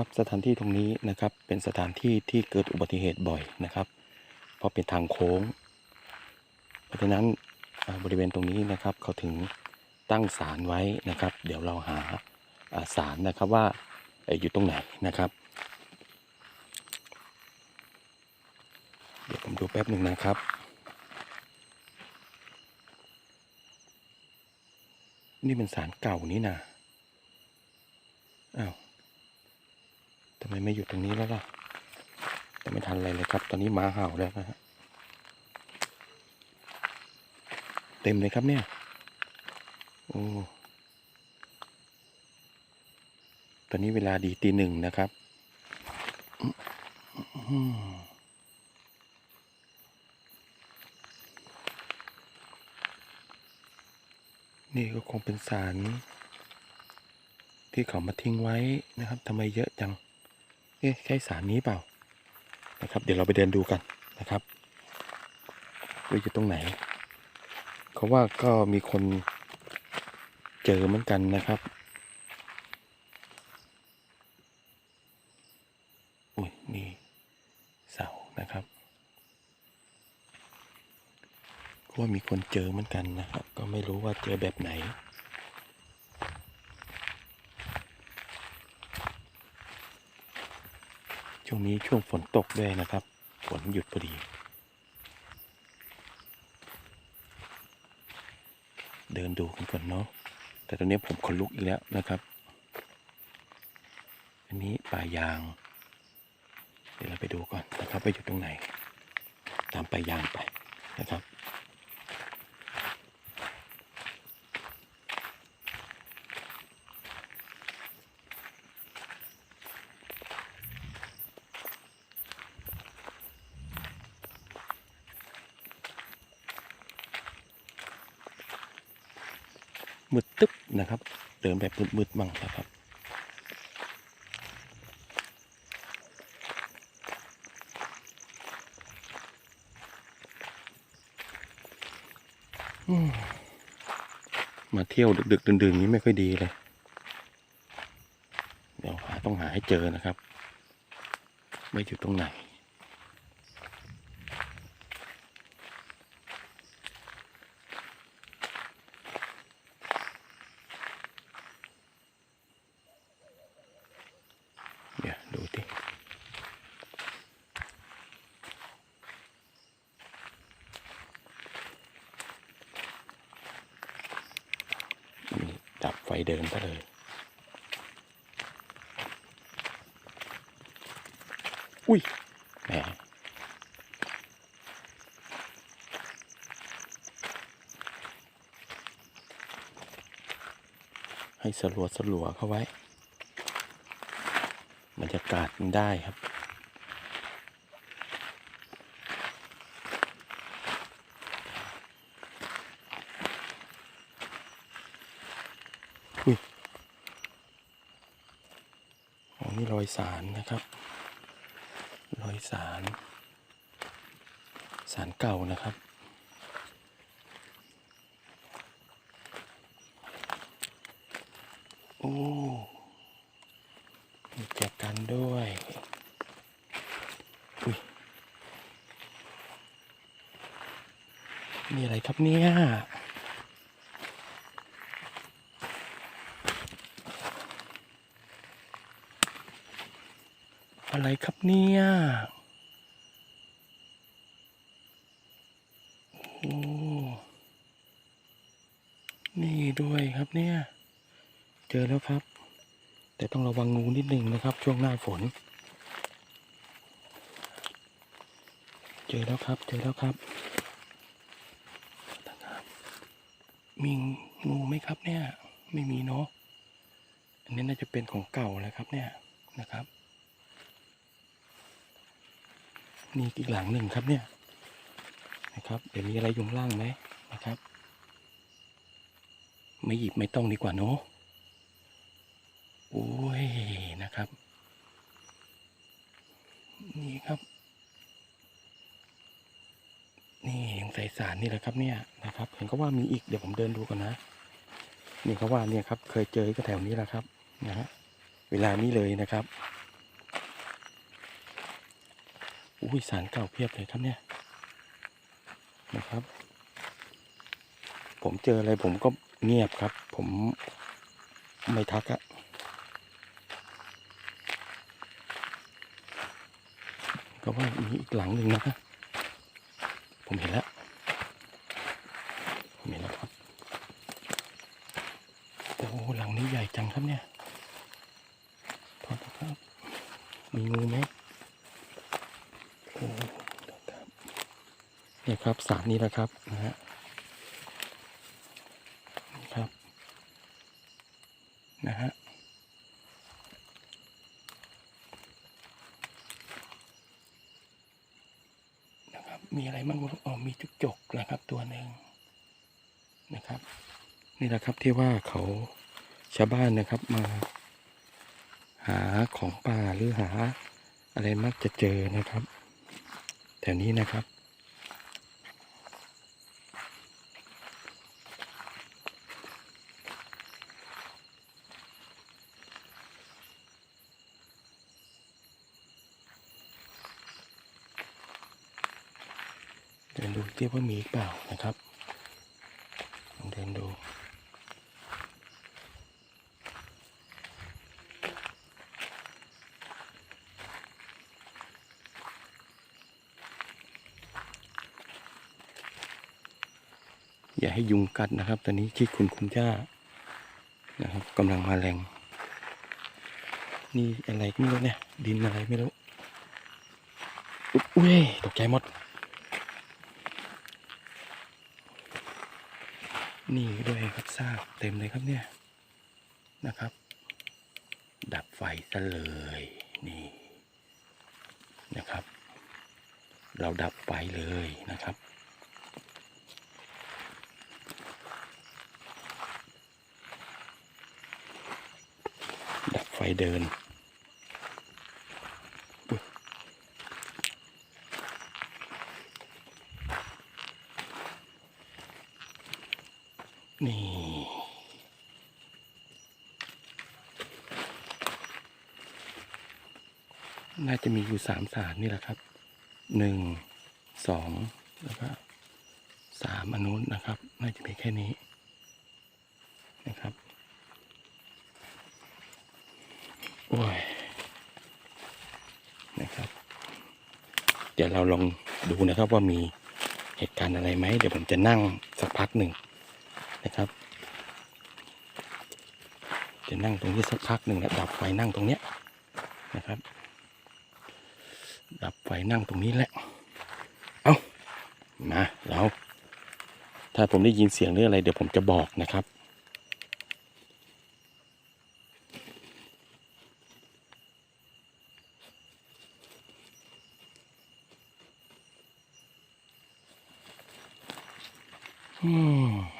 ครับสถานที่ตรงนี้นะครับเป็นสถานที่ที่เกิดอุบัติเหตุบ่อยนะครับเพราะเป็นทางโค้ง เพราะฉะนั้นบริเวณตรงนี้นะครับเขาถึงตั้งศาลไว้นะครับ เดี๋ยวเราหาอ่าศาลนะครับว่าเอ่ออยู่ตรงไหนนะครับ เดี๋ยวผมดูแป๊บหนึ่งนะครับนี่เป็นศาลเก่านี่นะอ้าว ทำไมไม่อยู่ตรงนี้แล้วล่ะแต่ไม่ทันอะไรเลยครับ ตอนนี้หมาเห่าแล้วนะฮะเต็มเลยครับเนี่ย โอ้ ตอนนี้เวลาดีตีหนึ่งนะครับ นี่ก็คงเป็นสารที่เขามาทิ้งไว้นะครับทำไมเยอะจัง อ๊ะใช่สารนี้เปล่านะครับ เดี๋ยวเราไปเดินดูกันนะครับว่าอยู่ตรงไหน เขาว่าก็มีคนเจอเหมือนกันนะครับอุ้ยนี่เสานะครับก็ว่ามีคนเจอเหมือนกันนะครับ ก็ไม่รู้ว่าเจอแบบไหน ช่วงนี้ช่วงฝนตกด้วยนะครับ ฝนหยุดพอดี เดินดูกันก่อนเนาะแต่ตอนนี้ผมขนลุกอีกแล้วนะครับ อันนี้ป่ายาง เดี๋ยวเราไปดูก่อนนะครับว่าอยู่ตรงไหน ตามป่ายางไปนะครับ มืดตึ๊บนะครับ เดินแบบมืดๆมั่งนะครับมมาเที่ยวดึกๆดื่นๆนี้ไม่ค่อยดีเลย เดี๋ยวหาต้องหาให้เจอนะครับ ไม่อยู่ตรงไหน เดี๋ยวดูดินี่ดับไฟ เดินซะเลยอุ้ยแหมให้สลัวสลัวๆเข้าไว้บรรยากาศมันได้ครับ อุ้ยอ๋อ นี่รอยสารนะครับ รอยสาร สารเก่านะครับ โอ้ มีแจกันด้วยอุ้ยนี่อะไรครับเนี่ย อะไรครับเนี่ยโอ้นี่ด้วยครับเนี่ย เจอแล้วครับ แต่ต้องระวังงูนิดหนึ่งนะครับ ช่วงหน้าฝน เจอแล้วครับ เจอแล้วครับมีงูไหมครับเนี่ย ไม่มีเนาะอันนี้น่าจะเป็นของเก่าแล้วครับเนี่ยนะครับ นี่อีกหลังหนึ่งครับเนี่ยนะครับ เดี๋ยวมีอะไรอยู่ข้างล่างไหมนะครับ ไม่หยิบไม่ต้องดีกว่าเนาะโอ้ยนะครับ นี่ครับ นี่ยังใส่สารนี่แหละครับเนี่ยนะครับ เห็นเขาว่ามีอีกเดี๋ยวผมเดินดูก่อนนะนี่เขาว่าเนี่ยครับ เคยเจอก็แถวนี้แหละครับนะฮะเวลานี้เลยนะครับ อุ้ยสารเก่าเพียบเลยครับเนี่ยนะครับ ผมเจออะไรผมก็เงียบครับ ผมไม่ทักอะก็ว่ามีอีกหลังหนึ่งนะครับผมเห็นแล้วผมเห็นแล้วครับ โอ้หลังนี้ใหญ่จังครับเนี่ยพอดครับ มีงูไหมโอ้ครับเนี่ย ครับสารนี้นะครับนะฮะนี่ครับนะฮะนะครับมีอะไรบ้างอ๋อมีจุกจกนะครับตัวหนึ่งนะครับ นี่แหละครับที่ว่าเขาชาวบ้านนะครับมา หาของป่าหรือหาอะไรมักจะเจอนะครับแถวนี้นะครับ เดินดูเที่ว่ามีอีกเปล่านะครับลองเดินดูอย่าให้ยุงกัดนะครับ ตอนนี้ที่คุณคุณย่านะครับกำลังมาแรง นี่อะไรไม่รู้เนี่ย ดินอะไรไม่รู้ อุ้ยตกใจหมด นี่ด้วยครับซากเต็มเลยครับเนี่ยนะครับ ดับไฟซะเลยนี่นะครับ เราดับไฟเลยนะครับดับไฟเดินอุ๊ยนี่ น่าจะมีอยู่สามสารนี่แหละครับหนึ่งสองแล้วก็สามอนนู้นนะครับ น่าจะมีแค่นี้นะครับ โอ้ยนะครับ เดี๋ยวเราลองดูนะครับว่ามีเหตุการณ์อะไรไหมเดี๋ยวผมจะนั่งสักพักหนึ่งนะครับ จะนั่งตรงนี้สักพักหนึ่งแล้วดับไฟนั่งตรงเนี้ยนะครับ ดับไฟนั่งตรงนี้แหละ เอามาเรา ถ้าผมได้ยินเสียงหรืออะไร เดี๋ยวผมจะบอกนะครับอืม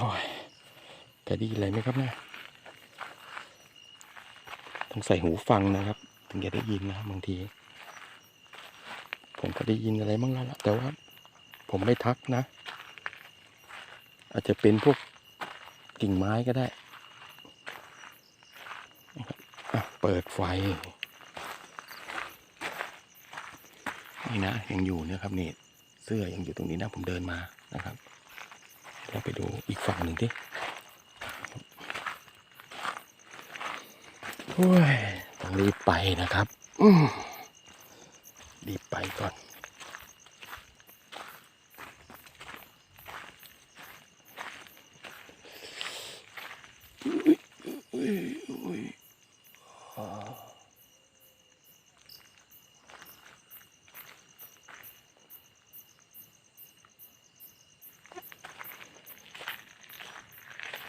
โอ้ยจะได้ยินอะไรไหมครับเนี่ยต้องใส่หูฟังนะครับ ถึงจะได้ยินนะบางที ผมก็ได้ยินอะไรบ้างแล้วละแต่ว่า ผมไม่ทักนะ อาจจะเป็นพวกกิ่งไม้ก็ได้นะครับเปิดไฟ นี่นะยังอยู่นะครับนี่เสื้อยังอยู่ตรงนี้นะผมเดินมานะครับ แล้วไปดูอีกฝั่งหนึ่งที่โอ้ยต้องรีบไปนะครับรีบไปก่อน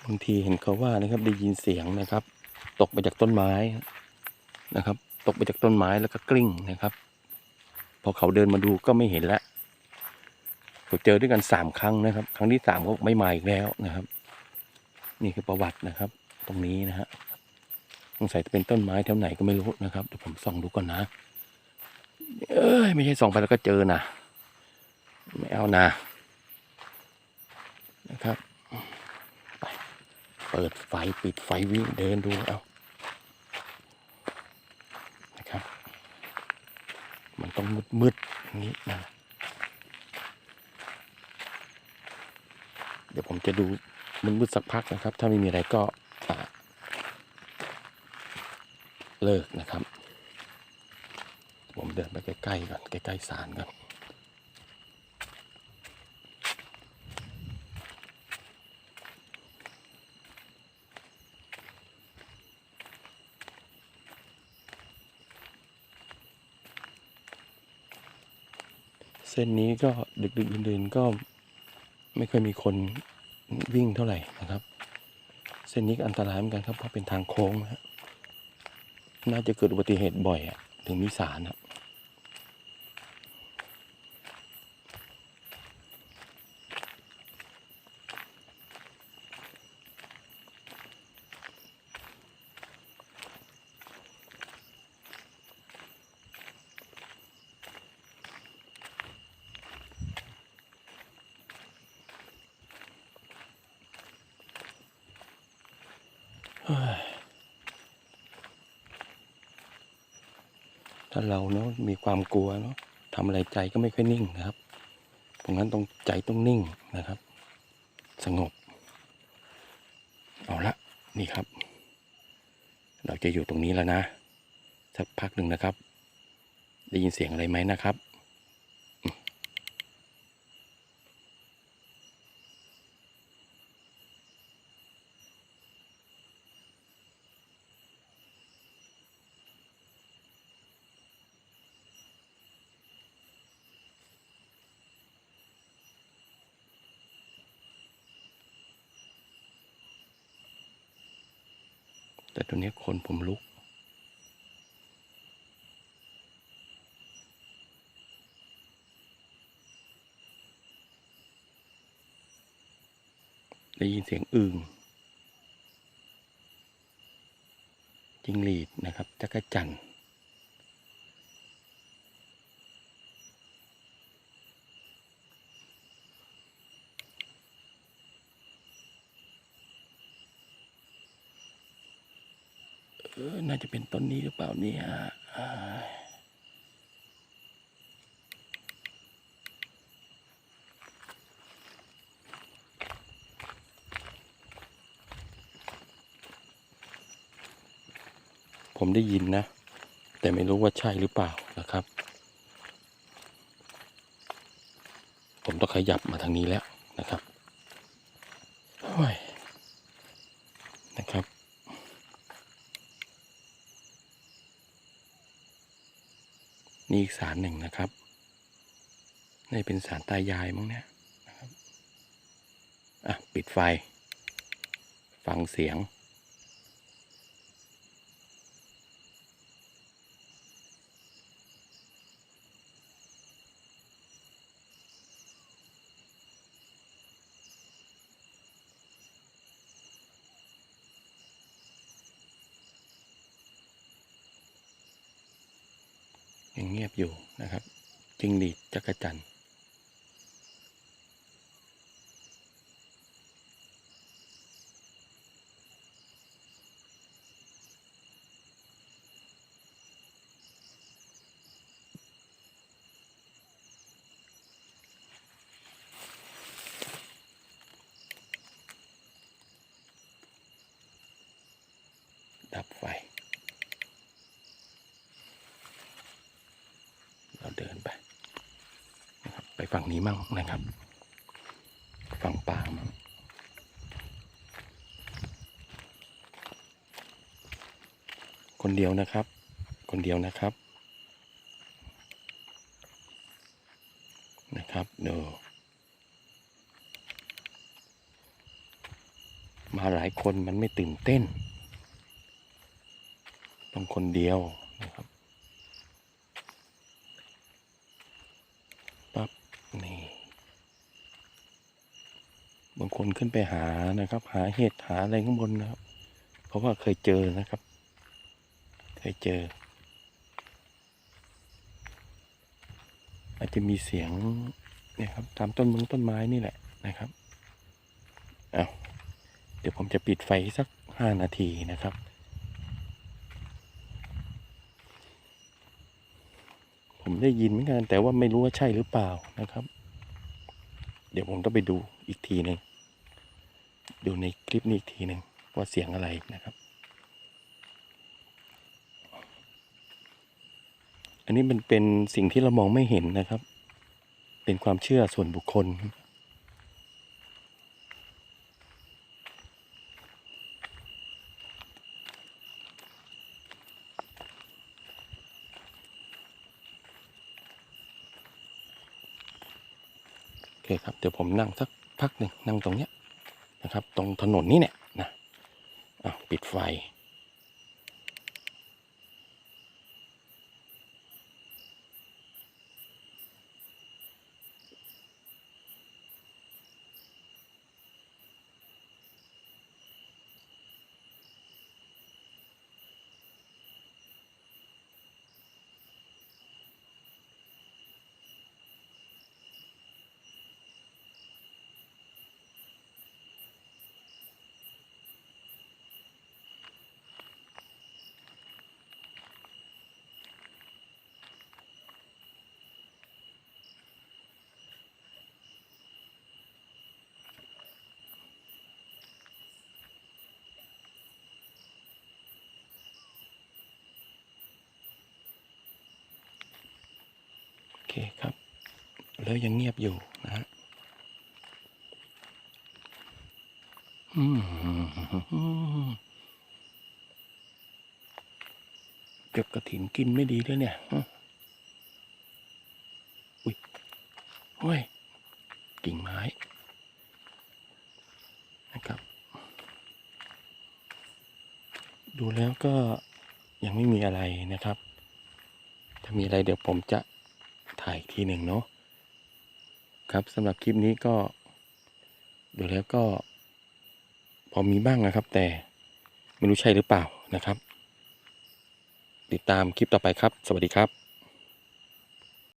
บางทีเห็นเขาว่านะครับได้ยินเสียงนะครับ ตกมาจากต้นไม้นะครับ ตกมาจากต้นไม้แล้วก็กลิ้งนะครับ พอเขาเดินมาดูก็ไม่เห็นล้วเขาเจอด้วยกันสามครั้งนะครับ ครั้งที่สามก็ไม่มาอีกแล้วนะครับ นี่คือประวัตินะครับ ตรงนี้นะฮะสงสัยจะเป็นต้นไม้แถวไหนก็ไม่รู้นะครับเดี๋ยวผมส่องดูก่อนนะ เอ้ยไม่ใช่ส่องไปแล้วก็เจอนะไม่เอานะนะครับ เปิดไฟปิดไฟวิ่งเดินดูเอานะครับ มันต้องมืดมืดอย่างนี้นะเดี๋ยวผมจะดูมันมืดสักพักนะครับ ถ้าไม่มีอะไรก็อ่าเลิกนะครับ ผมเดินไปใกล้ๆก่อนใกล้ๆศาลก่อน เส้นนี้ก็ดึกๆดื่นๆก็ไม่ค่อยมีคนวิ่งเท่าไหร่นะครับ เส้นนี้ก็อันตรายเหมือนกันครับเพราะเป็นทางโค้งนะฮะน่าจะเกิดอุบัติเหตุบ่อยอะถึงมีสารนะ ถ้าเราเนาะมีความกลัวเนาะทำอะไรใจก็ไม่ค่อยนิ่งนะครับเพราะงั้นต้องใจต้องนิ่งนะครับ สงบ เอาละนี่ครับ เราจะอยู่ตรงนี้แล้วนะ สักพักหนึ่งนะครับ ได้ยินเสียงอะไรไหมนะครับ แต่ตัวนี้คนผมลุก ได้ยินเสียงอือจิงหรีดนะครับจักรจันทร์เออน่าจะเป็นต้นนี้หรือเปล่านี่ยอ่าผมได้ยินนะ แต่ไม่รู้ว่าใช่หรือเปล่านะครับ ผมต้องขยับมาทางนี้แล้วนะครับโอ้ยนะครับ นี่อีกสารหนึ่งนะครับนี่เป็นสารตายายมั้งเนี่ยนะครับ อะ ปิดไฟ ฟังเสียง ยังเงียบอยู่นะครับจิงหรีด จักรจันทร์ ดับไฟ เราเดินไปนะครับไป ฝั่งนี้มั่งนะครับ ฝั่งป่ามั่งคนเดียวนะครับ คนเดียวนะครับนะครับเดี๋ยวมาหลายคนมันไม่ตื่นเต้น ต้องคนเดียวนะครับปั๊บ นี่ บาง คนขึ้นไปหานะครับ หาเห็ดหาอะไรข้างบนนะครับ เพราะว่าเคยเจอนะครับ เคยเจอ อาจจะมีเสียงเนี่ยครับตามต้นมงต้นไม้นี่แหละนะครับเอาเดี๋ยวผมจะปิดไฟสักห้านาทีนะครับผมได้ยินเหมือนกันแต่ว่าไม่รู้ว่าใช่หรือเปล่านะครับ เดี๋ยวผมต้องไปดูอีกทีหนึ่ง ดูในคลิปนี้อีกทีหนึ่งว่าเสียงอะไรนะครับ อันนี้มันเป็นสิ่งที่เรามองไม่เห็นนะครับ เป็นความเชื่อส่วนบุคคล โอเคครับ เดี๋ยวผมนั่งสักพักหนึ่งนั่งตรงเนี้ย นะครับ ตรงถนนนี้เนี่ยนะอะปิดไฟ โอ เคครับ แล้วยังเงียบอยู่นะฮะอืมเก็บกระถินกินไม่ดีด้วยเนี่ย อุ้ยโอ้ย กิ่งไม้ นะครับ ดูแล้วก็ยังไม่มีอะไรนะครับ ถ้ามีอะไรเดี๋ยวผมจะ ถ่ายอีกทีหนึ่งเนาะครับสำหรับคลิปนี้ก็ดูแล้วก็ พอมีบ้างนะครับ แต่ไม่รู้ใช่หรือเปล่านะครับ ติดตามคลิปต่อไปครับ สวัสดีครับ